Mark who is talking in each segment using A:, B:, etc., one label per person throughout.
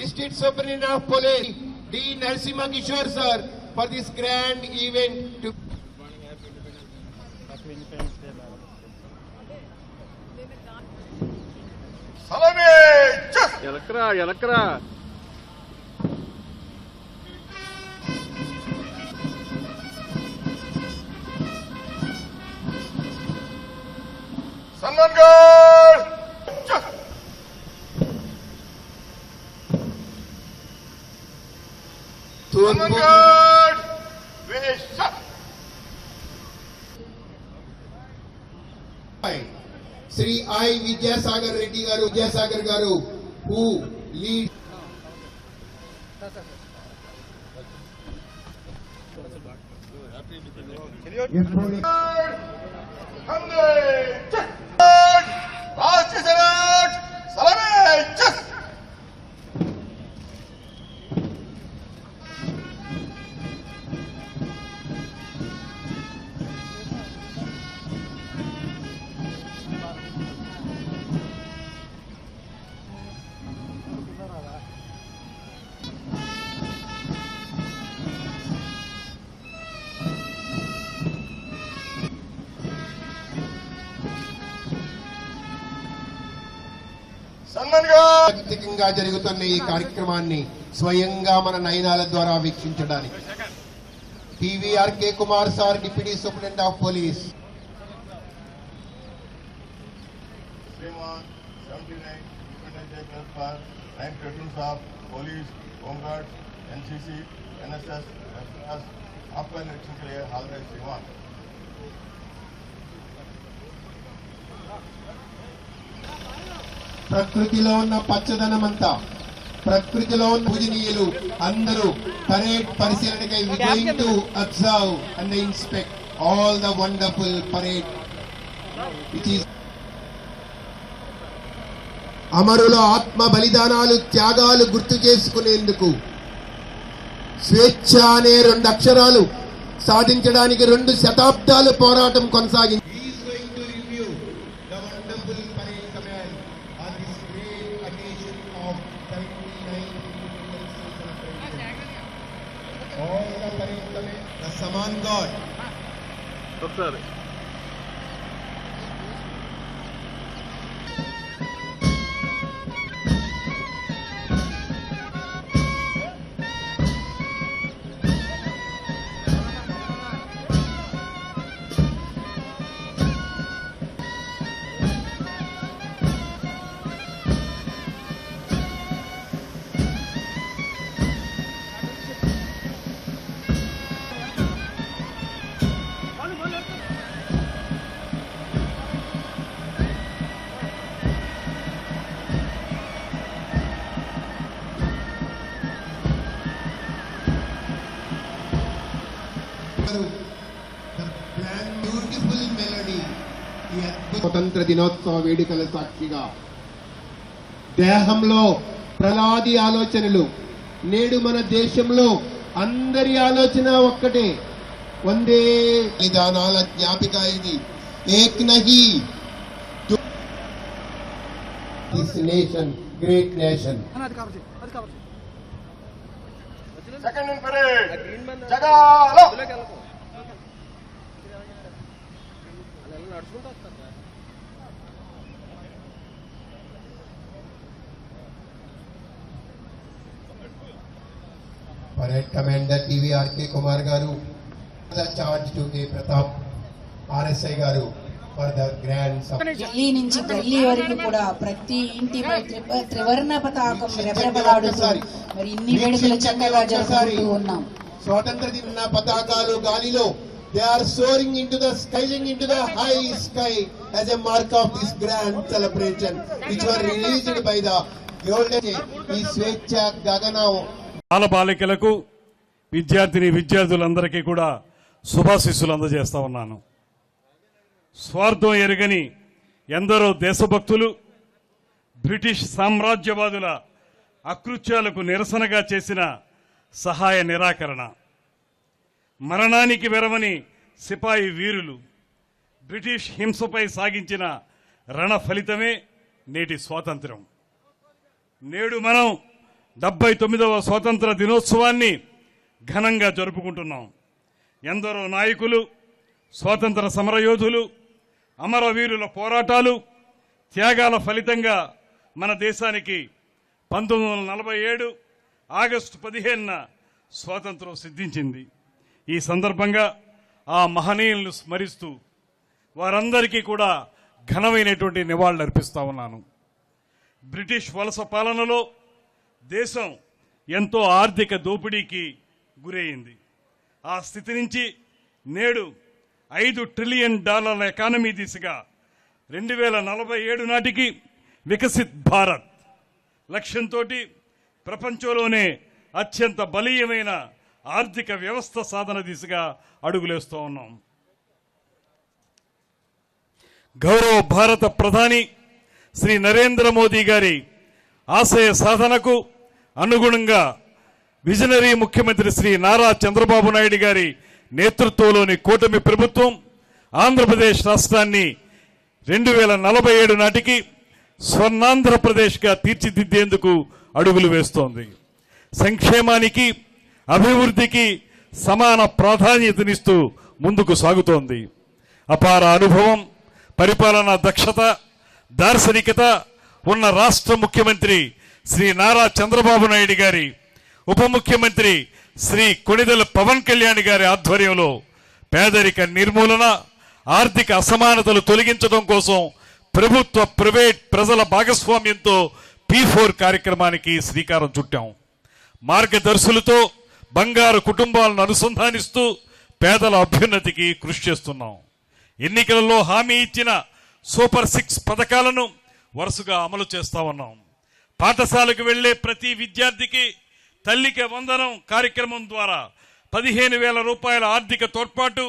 A: District Superintendent of Police, D. Narsimha Kishore sir, for this grand event. To
B: Salame! Yalakra,
C: Yalakra! Salman
B: Samman
A: Turnbull,
B: గడ్ వేష
A: Sri I. Vidyasagar Reddy garu, Vidyasagar garu, who lead
B: Samman గడ్
A: ప్రాకృతికంగా జరుగుతున్న ఈ కార్యక్రమాన్ని స్వయంగా మన నయనాల ద్వారా వీక్షించడానికి TVRK Kumar sir deputy superintendent of police
B: श्रीमान सेवेंटी नाइन इंडिपेंडेंस डे पर nine platoons of police home guard NCC NSS FS आपका निरीक्षण के लिए हाजिर है श्रीमान
A: ప్రకృతిలో ఉన్న పచ్చదనమంతా ప్రకృతిలో ఉన్న పూజనీయులు అందరూ parade పరిశీలనకై going to observe and inspect all the wonderful parade. Which is అమరుల ఆత్మ బలిదానాలు త్యాగాలు గుర్తు చేసుకునేందుకు స్వేచ్ఛ అనే రెండు అక్షరాలు సాధించడానికి రెండు శతాబ్దాలు పోరాటం కొనసాగింది. on this
C: great
A: occasion of 79th All the Parintale, the Saman God. Observe it. స్వతంత్ర దినోత్సవ వేడుకల సాక్షిగా. దేహంలో ప్రలాది ఆలోచనలు నేడు మన దేశంలో అందరి ఆలోచన ఒక్కటే. వందే విధానాల జ్ఞాపిక ఇది. ఏక్ నహి. This nation great
B: nation second in parade
A: parade commander TVRK Kumar garu charge to K Pratap RSI garu for the grand
D: Delhi నుంచి గల్లీ వరకు కూడా ప్రతి ఇంటిపై త్రిప- త్రివర్ణ పతాకం రెపరెపలాడుతూ మరి ఇన్ని వేడుకలు చక్కగా జరుపుకుంటూ ఉన్నాం.
A: స్వాతంత్ర దిన పతాకాలు గాలిలో soaring in to the sailing in to the high sky as a mark of this grand celebration which were released by the golden ఈ స్వేచ్ఛ గగనం
E: బాలబాలికలకు విద్యార్థిని విద్యార్థులందరికీ కూడా శుభాశిస్సులు అందజేస్తా ఉన్నాను. స్వార్థం ఎరగని ఎందరో దేశభక్తులు బ్రిటిష్ సామ్రాజ్యవాదుల అకృత్యాలకు నిరసనగా చేసిన సహాయ నిరాకరణ మరణానికి వెరవని సిపాయి వీరులు బ్రిటిష్ హింసపై సాగించిన రణ ఫలితమే నేటి స్వాతంత్ర్యం. నేడు మనం డెబ్బై తొమ్మిదవ స్వాతంత్ర దినోత్సవాన్ని ఘనంగా జరుపుకుంటున్నాం. ఎందరో నాయకులు స్వాతంత్ర సమరయోధులు అమరవీరుల పోరాటాలు త్యాగాల ఫలితంగా మన దేశానికి పంతొమ్మిది వందల నలభై ఏడు ఆగస్టు పదిహేనున స్వాతంత్రం సిద్ధించింది. ఈ సందర్భంగా ఆ మహనీయులను స్మరిస్తూ వారందరికీ కూడా ఘనమైనటువంటి నివాళులు అర్పిస్తా ఉన్నాను. బ్రిటిష్ వలస పాలనలో దేశం ఎంతో ఆర్థిక దోపిడీకి గురయింది ఆ స్థితి నుంచి నేడు ఐదు ట్రిలియన్ డాలర్ల ఎకానమీ దిశగా రెండు వేల నలభై ఏడు నాటికి వికసిత్ భారత్. లక్ష్యంతో ప్రపంచంలోనే అత్యంత బలీయమైన ఆర్థిక వ్యవస్థ సాధన దిశగా అడుగులేస్తూ ఉన్నాం. గౌరవ భారత ప్రధాని శ్రీ నరేంద్ర మోదీ గారి ఆశయ సాధనకు అనుగుణంగా విజనరీ ముఖ్యమంత్రి శ్రీ నారా చంద్రబాబు నాయుడు గారి నేతృత్వంలోని కూటమి ప్రభుత్వం ఆంధ్రప్రదేశ్ రాష్ట్రాన్ని రెండు వేల నలభై ఏడు నాటికి స్వర్ణాంధ్రప్రదేశ్గా తీర్చిదిద్దేందుకు అడుగులు వేస్తోంది. సంక్షేమానికి అభివృద్ధికి సమాన ప్రాధాన్యతనిస్తూ ముందుకు సాగుతోంది. అపార అనుభవం పరిపాలనా దక్షత దార్శనికత ఉన్న రాష్ట్ర ముఖ్యమంత్రి శ్రీ నారా చంద్రబాబు నాయుడు గారి ఉప ముఖ్యమంత్రి శ్రీ కొణిదెల పవన్ కళ్యాణ్ గారి ఆధ్వర్యంలో పేదరిక నిర్మూలన ఆర్థిక అసమానతలు తొలగించడం కోసం ప్రభుత్వ ప్రైవేట్ ప్రజల భాగస్వామ్యంతో పీ ఫోర్ కార్యక్రమానికి శ్రీకారం చుట్టాం. మార్గదర్శులతో బంగారు కుటుంబాలను అనుసంధానిస్తూ పేదల అభ్యున్నతికి కృషి చేస్తున్నాం. ఎన్నికలలో హామీ ఇచ్చిన సూపర్ సిక్స్ పథకాలను వరుసగా అమలు చేస్తా ఉన్నాం. పాఠశాలకు వెళ్ళే ప్రతి విద్యార్థికి తల్లికి వందనం కార్యక్రమం ద్వారా పదిహేను వేల రూపాయల ఆర్థిక తోడ్పాటు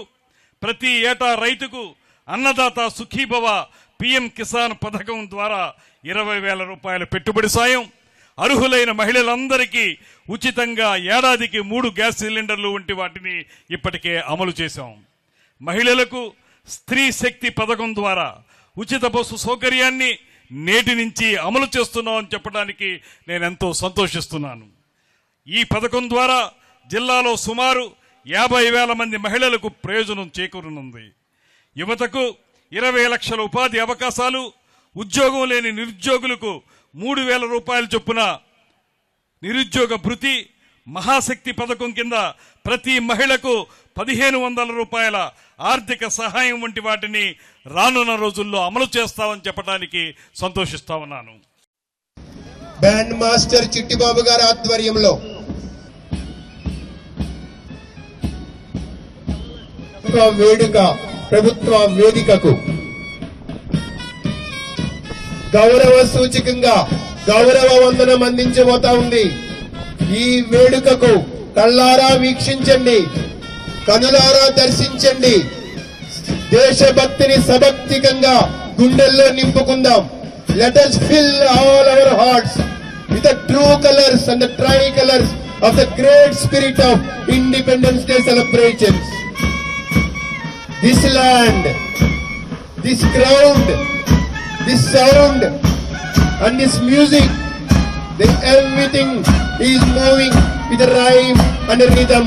E: ప్రతి ఏటా రైతుకు అన్నదాత సుఖీభవ పిఎం కిసాన్ పథకం ద్వారా ఇరవై వేల రూపాయల పెట్టుబడి సాయం. అర్హులైన మహిళలందరికీ ఉచితంగా ఏడాదికి మూడు గ్యాస్ సిలిండర్లు వంటి వాటిని ఇప్పటికే అమలు చేశాం. మహిళలకు స్త్రీ శక్తి పథకం ద్వారా ఉచిత బస్సు సౌకర్యాన్ని నేటి నుంచి అమలు చేస్తున్నామని చెప్పడానికి నేను ఎంతో సంతోషిస్తున్నాను. ఈ పథకం ద్వారా జిల్లాలో సుమారు యాభై వేల మంది మహిళలకు ప్రయోజనం చేకూరనుంది. యువతకు ఇరవై లక్షల ఉపాధి అవకాశాలు ఉద్యోగం లేని నిరుద్యోగులకు మూడు వేల రూపాయల చొప్పున నిరుద్యోగ భృతి మహాశక్తి పథకం కింద ప్రతి మహిళకు పదిహేను వందల రూపాయల ఆర్థిక సహాయం వంటి వాటిని రానున్న రోజుల్లో అమలు చేస్తామని చెప్పడానికి సంతోషిస్తా ఉన్నాను.
A: బ్యాండ్ మాస్టర్ చిట్టిబాబు గారి ఆధ్వర్యంలో వేడుక ప్రభుత్వ వేదికకు గౌరవ సూచకంగా గౌరవ వందనం అందించబోతా ఉంది. ఈ వేడుకకు కళ్ళారా వీక్షించండి కనులారా దర్శించండి దేశభక్తిని సభక్తికంగా గుండెల్లో నింపుకుందాం let us fill all our hearts with true colours and tri colours of the great spirit of Independence Day celebrations this land this ground this sound and this music Everything is moving with a rhyme and the rhythm.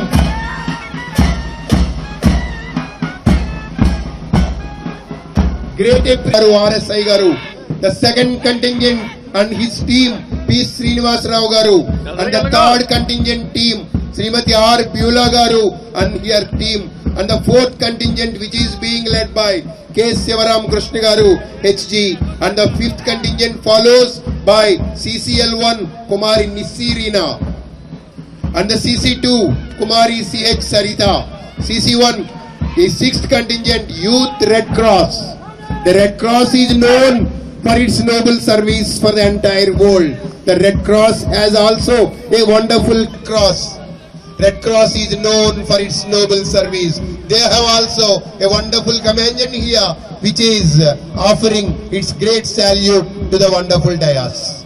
A: Great April RSI Garu, the second contingent and his team P. Srinivas Rao Garu, and the third contingent team Srimati R. Bula Garu and her team, and the fourth contingent which is being led by K Shivaram Krishna garu HG and the fifth contingent follows by CCL one Kumari నిస్సీరీనా and the CC2 Kumari CH Sarita. CC1 the sixth contingent Youth Red Cross. The Red Cross is known for its noble service for the entire world. The Red Cross has also a wonderful cross. Red Cross is known for its noble service. They have also a wonderful convention here which is uh, offering its great salute to the wonderful dais.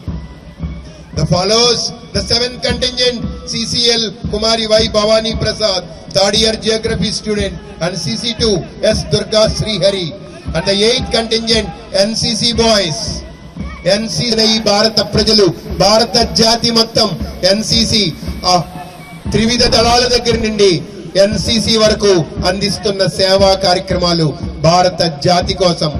A: The follows the seventh contingent CCL Kumari Y Bhavani Prasad, third year geography student, and CC2 S Durga Sri Hari, and the eighth contingent NCC boys, NCC ఈ భారత ప్రజలు భారత జాతి మొత్తం NCC త్రివిధ దళాల దగ్గర నుండి ఎన్సిసి వరకు అందిస్తున్న సేవా కార్యక్రమాలు భారత జాతి కోసం.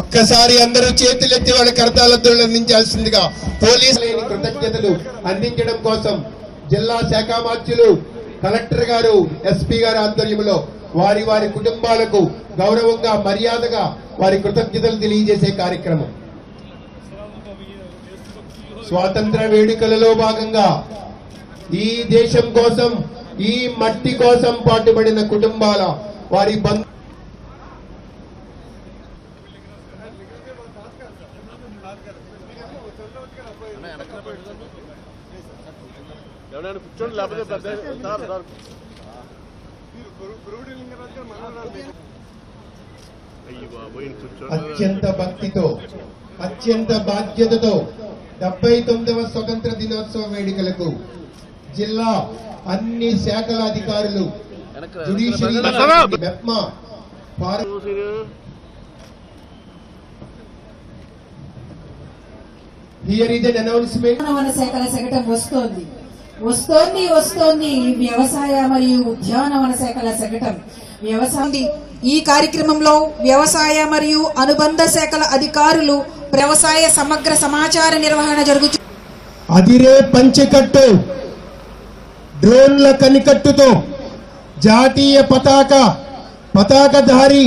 A: ఒక్కసారి అందరూ చేతులెత్తి వాళ్ళ కర్తాలతో అందించాల్సిందిగా పోలీసు లేని కృతజ్ఞతలు అందించడం కోసం జిల్లా శాఖ మార్చులు కలెక్టర్ గారు ఎస్పీ గారి ఆధ్వర్యంలో వారి వారి కుటుంబాలకు గౌరవంగా మర్యాదగా వారి కృతజ్ఞతలు తెలియజేసే కార్యక్రమం. స్వాతంత్ర వేడుకలలో భాగంగా ఈ దేశం కోసం ఈ మట్టి కోసం పాటుపడిన కుటుంబాల వారి బంధు
C: కూర్చోండి లేకపోతే పెద్ద సార్ సార్ అయ్యి బాబోయ్ కూర్చోండి
A: అత్యంత భక్తితో అత్యంత బాధ్యతతో డెబ్బై తొమ్మిదవ స్వతంత్ర దినోత్సవ వేడుకలకు జిల్లా అన్ని శాఖల అధికారులు judiciary MEPMA forest here is an announcement
D: ఉద్యానవన శాఖల శకటం వస్తోంది. వస్తోంది వస్తోంది వ్యవసాయ మరియు ఉద్యానవన శాఖల శకటం వ్యవసాయ ఈ కార్యక్రమంలో వ్యవసాయ మరియు అనుబంధ శాఖల అధికారులు వ్యవసాయ సమగ్ర సమాచార నిర్వహణ జరుగుతు
A: అదిరే పంచెకట్టు. డ్రోన్ల కనికట్టుతో జాతీయ పతాక పతాకధారి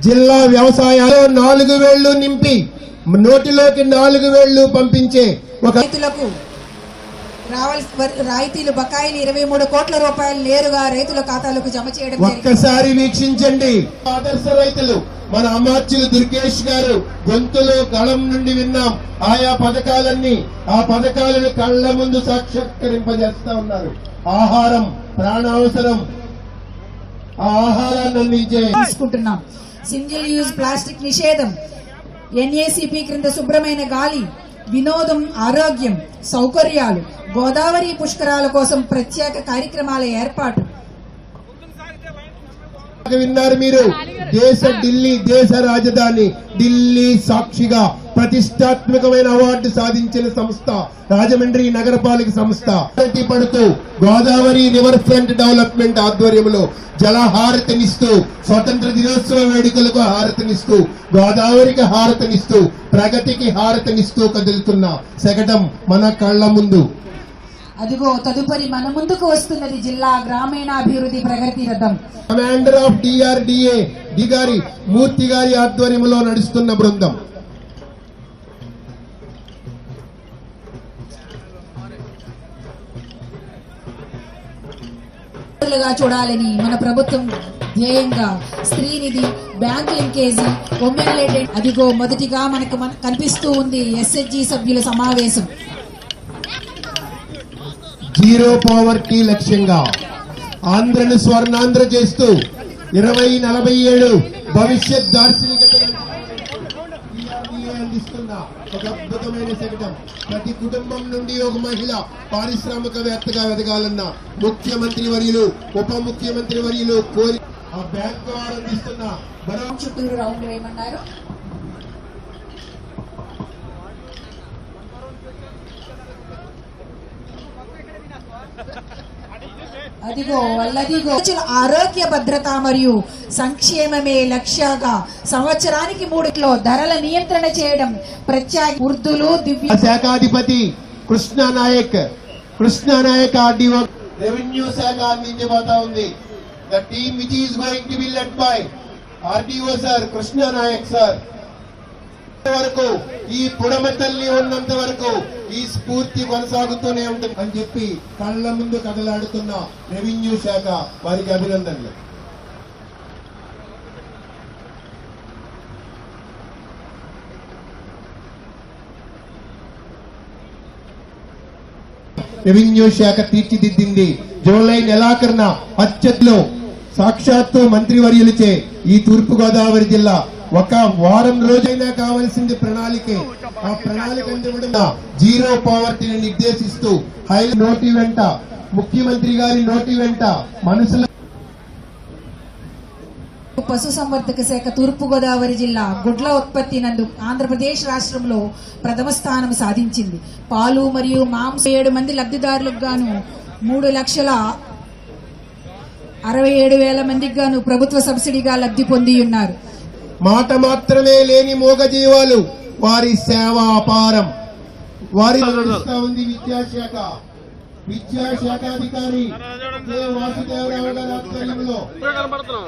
A: జిల్లా వ్యవసాయాలు నాలుగు వేళ్ళు నింపి నోటిలోకి నాలుగు వేళ్ళు పంపించే ఒక
D: రైతులకు రాయితీలు బకాయిలు ఇరవై మూడు కోట్ల రూపాయలు నేరుగా రైతుల ఖాతాలకు జమ చేయడం
A: ఒక్కసారి వీక్షించండి. ఆదర్శ రైతులు మన అమాత్యులు దుర్గేష్ గారు గొంతులో గళం నుండి విన్నాం. ఆయా పథకాలన్నీ ఆ పథకాలను కళ్ళ ముందు సాక్షాత్కరింపజేస్తా ఉన్నారు. ఆహారం ప్రాణావసరం ఆ ఆహారాన్ని అందించే
D: తీసుకుంటున్నాం. సింగిల్ యూజ్ ప్లాస్టిక్ నిషేధం. ఎన్ఏసిపి క్రింద శుభ్రమైన గాలి. వినోదం ఆరోగ్యం సౌకర్యాలు గోదావరి పుష్కరాల కోసం ప్రత్యేక కార్యక్రమాల ఏర్పాటు.
A: విన్నారు మీరు. దేశ ఢిల్లీ దేశ రాజధాని. ఢిల్లీ సాక్షిగా. ప్రతిష్టాత్మకమైన అవార్డు సాధించిన సంస్థ రాజమండ్రి నగరపాలిక సంస్థ. పడుతూ గోదావరి రివర్ ఫ్రంట్ డెవలప్మెంట్ ఆధ్వర్యంలో జలహారతినిస్తూ స్వతంత్ర దినోత్సవ వేడుకలకు హారతినిస్తూ గోదావరికి హారతినిస్తూ ప్రగతికి హారతినిస్తూ కదులుతున్న శకటం మన కళ్ళ ముందు.
D: అదిగో తదుపరి మన ముందుకు వస్తున్నది జిల్లా గ్రామీణాభివృద్ధి ప్రగతి రథం.
A: కమాండర్ ఆఫ్ డిఆర్డిఏ డి గారి మూర్తి గారి ఆధ్వర్యంలో నడుస్తున్న బృందం.
D: చూడాలని మన ప్రభుత్వం ధ్యేయంగా Streenidhi bank linkage women related అదిగో మొదటిగా మనకు కనిపిస్తూ ఉంది ఎస్హెచ్జి సభ్యుల సమావేశం.
A: జీరో పావర్టీ లక్ష్యంగా ఆంధ్రను స్వర్ణాంధ్ర చేస్తూ ఇరవై నలభై ఏడు భవిష్యత్ దార్శనికత అందిస్తున్న ఒక అద్భుతమైన శకటం. ప్రతి కుటుంబం నుండి ఒక మహిళ పారిశ్రామికవేత్తగా ఎదగాలన్న ముఖ్యమంత్రి వర్యులు ఉప ముఖ్యమంత్రి వర్యులు కోరి ఆ బ్యాంక్ వారు అందిస్తున్న
D: చుట్టూరు రౌండ్ వేయమన్నారు. అదిగో వల్లదిగో. ఆరోగ్య భద్రత మరియు సంక్షేమమే లక్ష్యంగా సంవత్సరానికి మూడిట్లో ధరల నియంత్రణ చేయడం ప్రత్యేక వృద్ధులు దివ్య
A: శాఖాధిపతి కృష్ణ నాయక్ కృష్ణ నాయక్ ఆర్డీఓ. రెవెన్యూ శాఖ అందించబోతా ఉంది. The team which is going to be led by RDO sir Krishna Nayak sir. వరకు ఈ పుడమ తల్లి ఉన్నంత వరకు ఈ స్ఫూర్తి కొనసాగుతూనే ఉంటుంది. అని చెప్పి కళ్ళ ముందు కదలాడుతున్న రెవెన్యూ శాఖ వారికి అభినందనలు. రెవెన్యూ శాఖ తీర్చిదిద్దింది. జూలై నెలాఖరున అత్యత్లో సాక్షాత్తు మంత్రివర్యులచే ఈ తూర్పుగోదావరి జిల్లా ఒక వారం రోజైనా కావాల్సింది ప్రణాళికే. ఆ ప్రణాళిక జీరో పావర్టీని నిర్దేశిస్తూ హై నోటి వెంట ముఖ్యమంత్రి గారి నోటి వెంట మనసులో
D: పశుసంవర్ధక శాఖ తూర్పుగోదావరి జిల్లా గుడ్ల ఉత్పత్తి నందు ఆంధ్రప్రదేశ్ రాష్ట్రంలో ప్రథమ స్థానం సాధించింది. పాలు మరియు మాంసం ఏడు మంది లబ్ధిదారులకు గాను మూడు లక్షల అరవై ఏడు వేల మందికి గాను ప్రభుత్వ సబ్సిడీగా లబ్ధి పొంది ఉన్నారు.
A: మాట మాత్రమే లేని మూగజీవాలు వారి సేవ అపారం. వారి నడుస్తా ఉంది విద్యాశాఖ. విద్యాశాఖాధికారి కె. వాసుదేవరావు గారి ఆధ్వర్యంలో.
C: ఇప్పుడే కనపడుతున్నాం.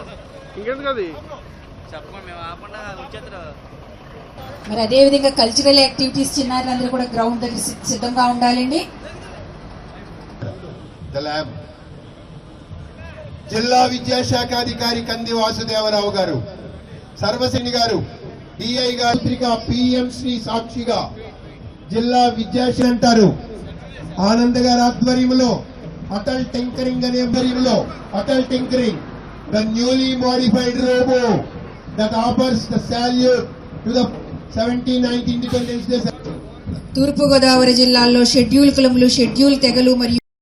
C: ఇంకెందుకు అది?
D: మరి అదేవిధంగా కల్చరల్ యాక్టివిటీస్ చిన్నారులందరూ కూడా గ్రౌండ్ దగ్గర సిద్ధంగా ఉండాలండి.
A: జిల్లా విద్యాశాఖాధికారి కంది వాసుదేవరావు గారు. సర్వసేని గారు డిఐ గారు పత్రిక శ్రీ సాక్షిగా జిల్లా విద్యాశాఖ అంటారు. ఆనంద్ గారి ఆధ్వర్యంలో అటల్ టింకరింగ్ అనే ఆధ్వర్యంలో Atal tinkering the newly modified robo that offers the salute to the seventy ninth independence day
D: Thoorpu Godavari జిల్లాలో షెడ్యూల్ కులములు షెడ్యూల్ తెగలు మరియు